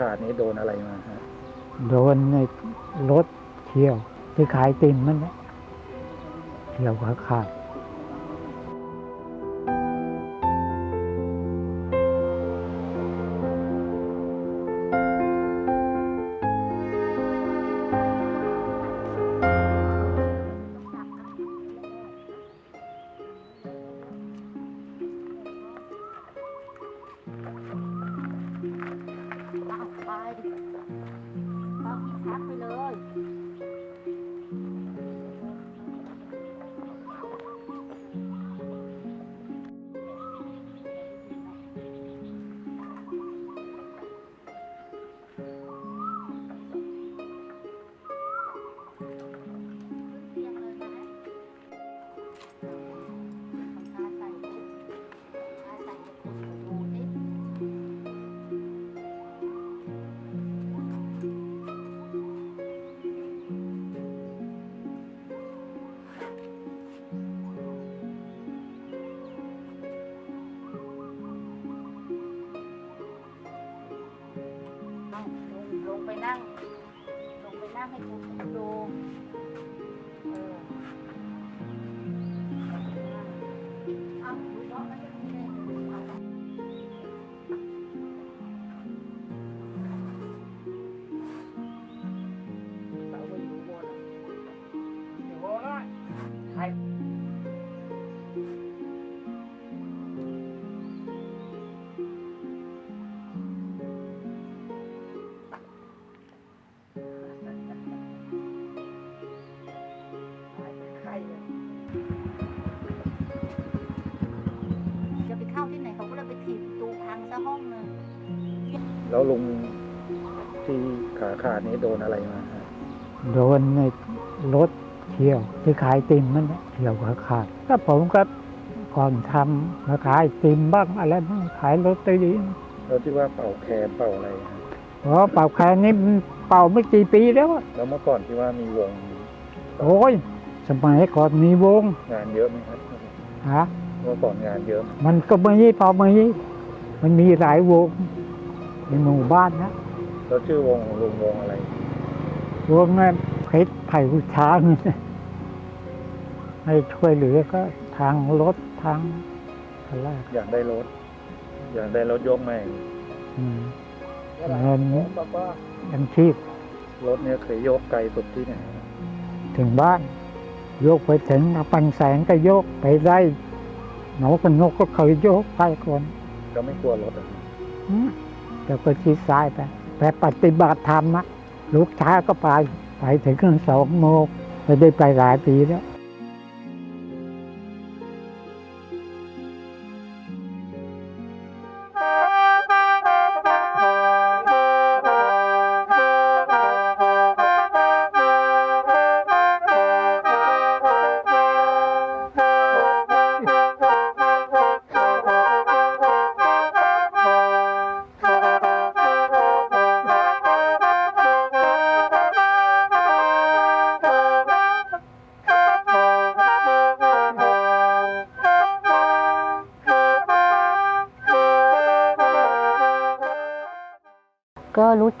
ขาดนี้โดนอะไรมาฮะโดนในรถเที่ยวที่ขายติ่มมันเนี่ยเที่ยวขาขาด กิน นั่งให้คุณดูเออเอาดูเนาะมันจะมีอะไรเอา จะไปเข้าที่ไหนเขาก็เลยไปถีบประตูพังซะห้องหนึงแล้วลุงที่ขาขาดนี้โดนอะไรมาฮะโดนในรถเที่ยวที่ขายติ่มมันเนี่ยเที่ยวขาขาดก็ผมก็ก่อนทำมาขายติ่มบ้างอะไรบ้างขายรถตอรีแล้วที่ว่าเป่าแคนเป่าอะไรฮะเพราะเป่าแคนนี่มันเป่าไม่กี่ปีแล้วอะแล้วเมื่อก่อนที่ว่ามีวง โอ้ย สมัยก่อนมีวงงานเยอะไหมครับฮะเมื่อก่อนงานเยอะไหมมันก็ไม่พอไม่มันมีหลายวงในหมู่บ้านนะแล้วชื่อวงของลุงวงอะไร วงนั้นเพชรไผ่ผู้ช้างเนี่ยให้ช่วยเหลือก็ทางรถทางอะไรอยากได้รถ อยากได้รถยกใหม่อืมเงินยังชีพรถเนี่ยเคยยกไกลสุดที่ไหนฮะถึงบ้าน โยกไปถึงปันแสงก็โยกไปได้หนกกันนกก็เคยโยกไปก่อนก็ไม่กลัวรถอะอืมแต่ก็ชี้ซ้ายไปแต่ปฏิบัติธรรมอะลูกช้าก็ไป ไปถึงกันสองโมงไม่ได้ไปหลายปีแล้ว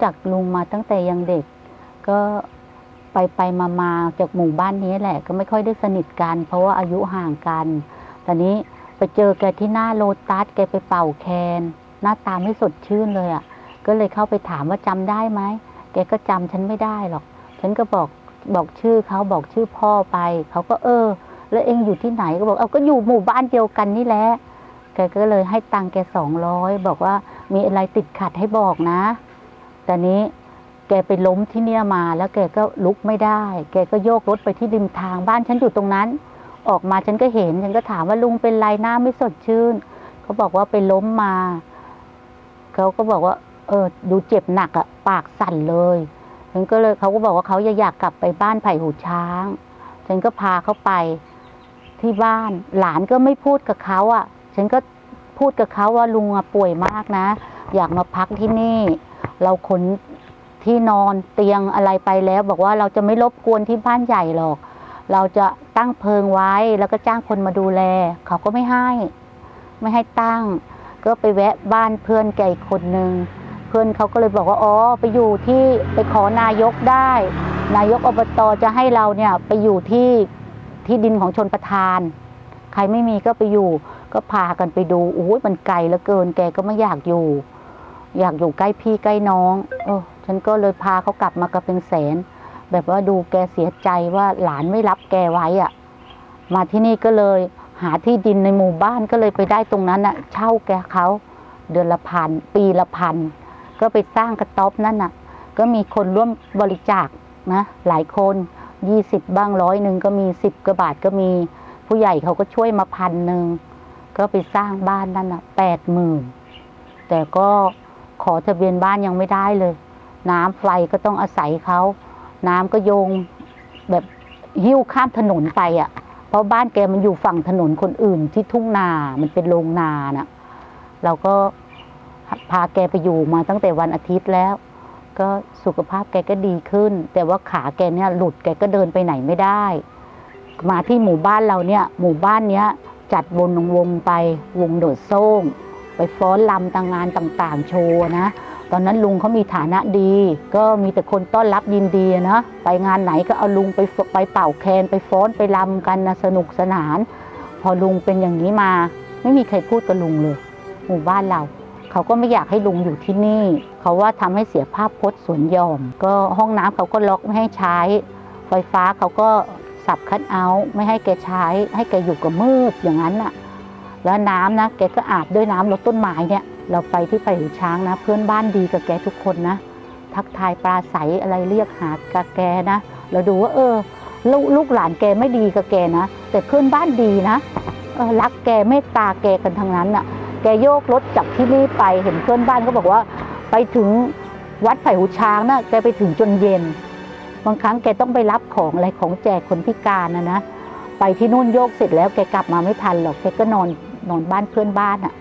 จักลุงมาตั้งแต่ยังเด็ก ก็ไปไปมามาจากหมู่บ้านนี้แหละ ก็ไม่ค่อยได้สนิทกัน เพราะว่าอายุห่างกัน ตอนนี้ไปเจอแกที่หน้าโลตัสแกไปเป่าแคน หน้าตาไม่สดชื่นเลยอะ่ะ ก็เลยเข้าไปถามว่าจำได้ไหมแกก็จำฉันไม่ได้หรอก ฉันก็บอกบอกชื่อเขาบอกชื่อพ่อไป เขาก็เออ แล้วเองอยู่ที่ไหนก็บอกเอาก็อยู่หมู่บ้านเดียวกันนี่แหละแกก็เลยให้ตังค์แกสองร้อยบอกว่ามีอะไรติดขัดให้บอกนะ แต่นี้แกไปล้มที่เนี่ยมาแล้วแกก็ลุกไม่ได้ แกก็โยกรถไปที่ริมทางบ้านฉันอยู่ตรงนั้น ออกมาฉันก็เห็นฉันก็ถามว่าลุงเป็นไรหน้าไม่สดชื่นเขาบอกว่าไปล้มมาเขาก็บอกว่า เออ ดูเจ็บหนักอะปากสั่นเลยฉันก็เลยเขาก็บอกว่าเขาอยากกลับไปบ้านไผ่หูช้างฉันก็พาเขาไปที่บ้าน หลานก็ไม่พูดกับเขาอะฉันก็พูดกับเขาว่าลุงอะป่วยมากนะ อยากมาพักที่นี่ เราขนที่นอนเตียงอะไรไปแล้วบอกว่าเราจะไม่รบกวนที่บ้านใหญ่หรอก เราจะตั้งเพิงไว้แล้วก็จ้างคนมาดูแล เขาก็ไม่ให้ ไม่ให้ตั้ง ก็ไปแวะบ้านเพื่อนแกอีกคนหนึ่งเพื่อนเขาก็เลยบอกว่าอ๋อไปอยู่ที่ไปขอนายกได้ นายกอบตจะให้เราเนี่ยไปอยู่ที่ที่ดินของชนประทาน ใครไม่มีก็ไปอยู่ก็พากันไปดูโอ้ยมันไกลเหลือเกินแกก็ไม่อยากอยู่ อยากอยู่ใกล้พี่ใกล้น้องเออฉันก็เลยพาเขากลับมาก็เป็นแสน แบบว่าดูแกเสียใจว่าหลานไม่รับแกไว้อะมาที่นี่ก็เลยหาที่ดินในหมู่บ้านก็เลยไปได้ตรงนั้นอะเช่าแกเขาเดือนละพันปีละพันก็ไปสร้างกระต๊อบนั่นน่ะ ก็มีคนร่วมบริจาคนะหลายคนยี่สิบบ้างร้อยหนึ่งก็มีสิบกว่าบาทก็มี ผู้ใหญ่เขาก็ช่วยมาพันหนึ่งก็ไปสร้างบ้านนั่นน่ะแปดหมื่นแต่ก็ ขอทะเบียนบ้านยังไม่ได้เลย น้ำไฟก็ต้องอาศัยเขาน้ำก็โยงแบบหิ้วข้ามถนนไปอะ เพราะบ้านแกมันอยู่ฝั่งถนนคนอื่นที่ทุ่งนา มันเป็นโรงนาน่ะ เราก็พาแกไปอยู่มาตั้งแต่วันอาทิตย์แล้ว ก็สุขภาพแกก็ดีขึ้น แต่ว่าขาแกเนี่ยหลุดแกก็เดินไปไหนไม่ได้ มาที่หมู่บ้านเราเนี่ย หมู่บ้านเนี้ยจัดวงวงไปวงโดดโซ่ง ไปฟ้อนลำต่างงานต่างๆ โชว์นะ ตอนนั้นลุงเขามีฐานะดี ก็มีแต่คนต้อนรับยินดีนะ ไปงานไหนก็เอาลุงไปไปเป่าแคนไปฟ้อนไปรำกันนะสนุกสนาน พอลุงเป็นอย่างนี้มา ไม่มีใครพูดกับลุงเลย หมู่บ้านเราเขาก็ไม่อยากให้ลุงอยู่ที่นี่ เขาว่าทำให้เสียภาพพจน์สวนยอม ก็ห้องน้ำเขาก็ล็อกไม่ให้ใช้ ไฟฟ้าเขาก็สับคัดเอาท์ไม่ให้แกใช้ ให้แกอยู่กับมืดอย่างนั้นน่ะ แล้วน้ำนะแกก็อาบด้วยน้ำรดต้นไม้เนี่ย เราไปที่ไปหูช้างนะ เพื่อนบ้านดีกับแกทุกคนนะ ทักทายปลาใสอะไรเรียกหากับแกนะ เราดูว่าเออลลูกหลานแกไม่ดีกับแกนะ แต่เพื่อนบ้านดีนะออรักแกเมตตาแกกันทั้งนั้นน่ะ แกโยกรถจากที่นี่ไปเห็นเพื่อนบ้านก็บอกว่า ไปถึงวัดไผ่หูช้างน่ะแกไปถึงจนเย็น บางครั้งแกต้องไปรับของอะไรของแจกคนพิการนะนะไปที่นู่นโยกเสร็จแล้วแกกลับมาไม่ทันหรอกแกก็นอน นอนบ้านเพื่อนบ้านอะ